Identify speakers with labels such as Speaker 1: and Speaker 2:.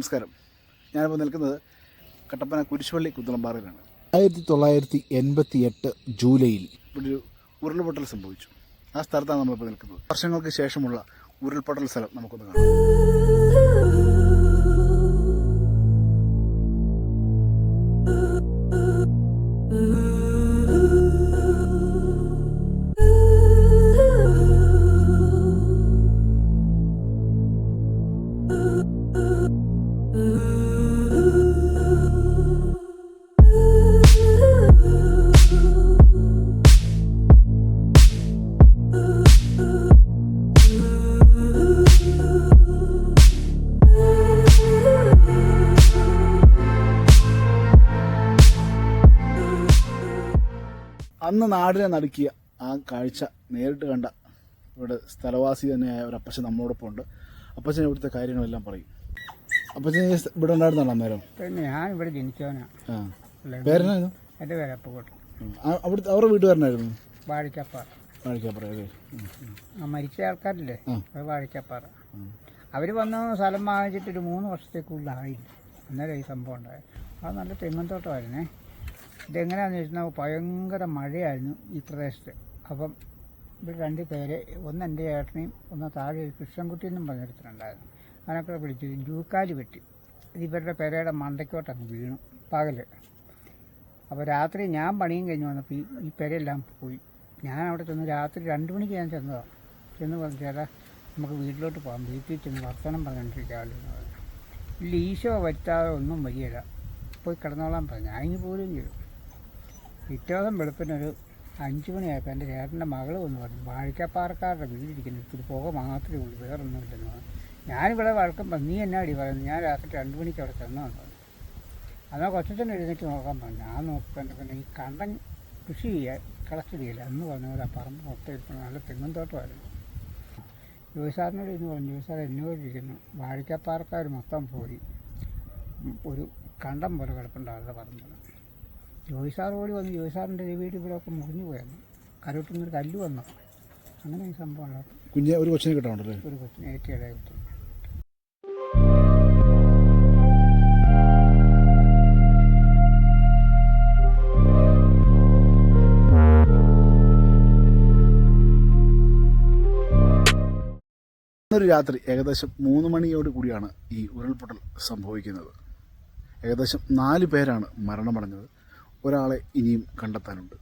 Speaker 1: നമസ്കാരം. ഞാനിപ്പോൾ നിൽക്കുന്നത് കട്ടപ്പന കുരിശുപള്ളി കുത്തളമ്പാറയിലാണ് ആയിരത്തി തൊള്ളായിരത്തി എൺപത്തി എട്ട് ജൂലൈയിൽ. ഇവിടെ ഒരു ഉരുൾപൊട്ടൽ സംഭവിച്ചു. ആ സ്ഥലത്താണ് നമ്മളിപ്പോൾ നിൽക്കുന്നത്. വർഷങ്ങൾക്ക് ശേഷമുള്ള ഉരുൾപൊട്ടൽ സ്ഥലം നമുക്കൊന്ന് കാണാം. അന്ന് നാടിനെ നടുക്കിയ ആ കാഴ്ച നേരിട്ട് കണ്ട ഇവിടെ സ്ഥലവാസി തന്നെയായ ഒരു അപ്പച്ചൻ നമ്മളോടൊപ്പം ഉണ്ട്. അപ്പച്ചൻ ഇവിടുത്തെ കാര്യങ്ങളെല്ലാം പറയും. അപ്പച്ചൻ ഇവിടെ ഉണ്ടായിരുന്നാണ് അന്നേരം?
Speaker 2: ഞാൻ ഇവിടെ ജനിച്ചവനാ. എന്റെ പേര്
Speaker 1: അപ്പുകോട്ട് അവിടുത്തെ അവരുടെ വീട്ടുകാരനായിരുന്നു?
Speaker 2: വാഴിക്കപ്പാറ.
Speaker 1: വാഴിക്കാപ്പുറം
Speaker 2: മരിച്ച ആൾക്കാരില്ലേ. അത് വാഴിക്കപ്പാറ.
Speaker 1: ഉം.
Speaker 2: അവർ വന്ന് സ്ഥലം വാങ്ങിച്ചിട്ട് ഒരു മൂന്ന് വർഷത്തേക്കുള്ളിലായില്ല അന്നേരം ഈ സംഭവം ഉണ്ടായത്. അത് നല്ല തെങ്ങും തോട്ടമായിരുന്നേ ഇതെങ്ങനെയാണെന്ന് വെച്ചാൽ ഭയങ്കര മഴയായിരുന്നു ഈ പ്രദേശത്ത്. അപ്പം ഇവിടെ രണ്ട് പേര് ഒന്ന് എന്റെ ചേട്ടനെയും ഒന്ന് താഴെ കൃഷ്ണൻകുട്ടി എന്നും പറഞ്ഞെടുത്തിട്ടുണ്ടായിരുന്നു അതിനൊക്കെ വിളിച്ചു ജൂക്കാലി വെട്ടി. ഇത് ഇവരുടെ പെരയുടെ മണ്ടയ്ക്കോട്ടങ്ങ് വീണു പകൽ. അപ്പോൾ രാത്രി ഞാൻ പണിയും കഴിഞ്ഞ് വന്നപ്പോൾ ഈ ഈ പെരയെല്ലാം പോയി. ഞാൻ അവിടെ ചെന്ന് രാത്രി രണ്ട് മണിക്ക് ഞാൻ ചെന്നതാണ് ചെന്ന് പറഞ്ഞു ചേട്ടാ നമുക്ക് വീട്ടിലോട്ട് പോകാം. വീട്ടിൽ ചെന്ന് വർത്തമാനം പറഞ്ഞുകൊണ്ടിരിക്കാമല്ലോ എന്ന് പറഞ്ഞു. ഇല്ല ഈശോ വരുത്താതെ ഒന്നും വരികയില്ല പോയി കിടന്നോളാൻ പറഞ്ഞു. അതിന് പോലും ചെയ്തു. പിറ്റേ ദിവസം വെളുപ്പിനൊരു അഞ്ച് മണിയായപ്പോൾ എന്റെ ചേട്ടന്റെ മകൾ വന്ന് പറഞ്ഞു വാഴക്കാപ്പാറക്കാരുടെ വീടിരിക്കുന്നു. ഇത് പുക മാത്രമേ ഉള്ളൂ. വേറൊന്നുമില്ലെന്ന് പറഞ്ഞു. ഞാനിവിടെ വഴക്കം നീ എന്നാ അടി പറയുന്നത്? ഞാൻ രാത്രി രണ്ട് മണിക്ക് അവിടെ ചെന്നു പറഞ്ഞു. അതാ കൊച്ചച്ഛൻ എഴുന്നേറ്റ് നോക്കാൻ പറഞ്ഞു. ഞാൻ നോക്കാൻ പിന്നെ ഈ കണ്ടം കൃഷി ചെയ്യാൻ കളക്ട് ചെയ്യില്ല. എന്ന് പറഞ്ഞ പോലെ ആ പറമ്പ് മൊത്തം ഇരിക്കണം നല്ല തെങ്ങും തോട്ടമായിരുന്നു. ജോയിസാറിനോട് ഇന്ന് പറഞ്ഞു ജോയിസാർ എന്നോട് ഇരിക്കുന്നു. വാഴിക്കപ്പാറക്കാർ മൊത്തം പോയി. ഒരു കണ്ടം പോലെ കിടപ്പുണ്ട് അവരുടെ പറമ്പിൽ. ജോയിസാർ ഓടി വന്ന് ജോയിസാറിന്റെ വീട് ഇവിടെയൊക്കെ മുറിഞ്ഞു പോയിരുന്നു ഒരു കല്ല് വന്നു. അങ്ങനെ ഈ സംഭവം
Speaker 1: കുഞ്ഞ് ഒരു കൊച്ചിനെ കിട്ടാണ്ടല്ലേ
Speaker 2: ഒരു കൊച്ചിനെ ഏറ്റവും ഇളയ കൊച്ചിന്
Speaker 1: ഇന്നൊരു രാത്രി ഏകദേശം മൂന്ന് മണിയോട് കൂടിയാണ് ഈ ഉരുൾപൊട്ടൽ സംഭവിക്കുന്നത്. ഏകദേശം നാല് പേരാണ് മരണമടഞ്ഞത്. ഒരാളെ ഇനിയും കണ്ടെത്താനുണ്ട്.